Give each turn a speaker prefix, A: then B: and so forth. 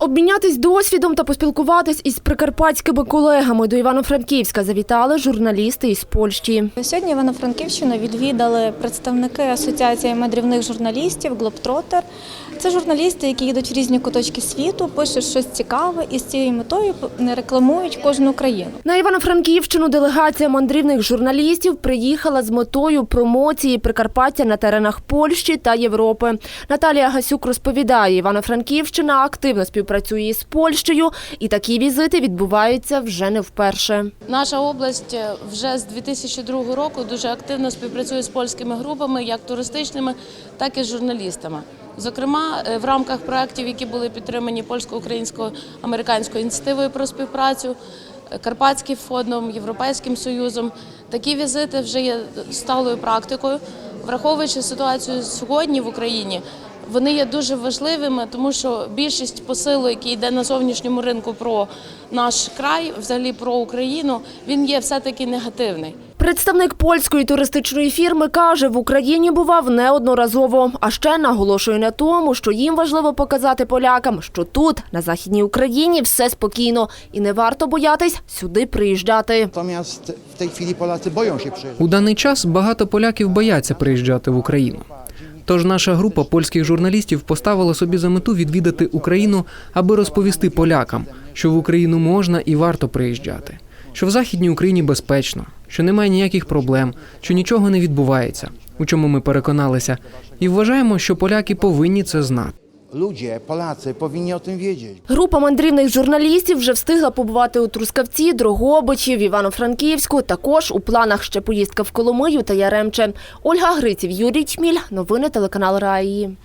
A: Обмінятись досвідом та поспілкуватись із прикарпатськими колегами до Івано-Франківська завітали журналісти із Польщі.
B: Сьогодні Івано-Франківщину відвідали представники Асоціації мандрівних журналістів Глобтротер. Це журналісти, які їдуть в різні куточки світу, пишуть щось цікаве і з цією метою рекламують кожну країну.
A: На Івано-Франківщину делегація мандрівних журналістів приїхала з метою промоції Прикарпаття на теренах Польщі та Європи. Наталія Гасюк розповідає, Івано-Франківщина активно співпрацює із Польщею, і такі візити відбуваються вже не вперше.
C: Наша область е, вже з 2002 року дуже активно співпрацює з польськими групами, як туристичними, так і з журналістами. Зокрема, е, в рамках проєктів, які були підтримані польсько-українсько-американською ініціативою про співпрацю, е, Карпатським фондом, Європейським Союзом, такі візити вже є сталою практикою. Враховуючи ситуацію сьогодні в Україні, вони є дуже важливими, тому що більшість посилу, який йде на зовнішньому ринку про наш край, взагалі про Україну, він є все-таки негативний.
A: Представник польської туристичної фірми каже, в Україні бував неодноразово, а ще наголошує на тому, що їм важливо показати полякам, що тут, на західній Україні, все спокійно і не варто боятись сюди приїжджати.
D: У даний час багато поляків бояться приїжджати в Україну. Тож наша група польських журналістів поставила собі за мету відвідати Україну, аби розповісти полякам, що в Україну можна і варто приїжджати, що в Західній Україні безпечно, що немає ніяких проблем, що нічого не відбувається, у чому ми переконалися, і вважаємо, що поляки повинні це знати.
E: Ludzie, Polacy powinni o tym wiedzieć.
A: Група мандрівних журналістів вже встигла побувати у Трускавці, Дрогобичі, в Івано-Франківську. Також у планах ще поїздка в Коломию та Яремче. Ольга Гриців, Юрій Чміль. Новини телеканал Раї.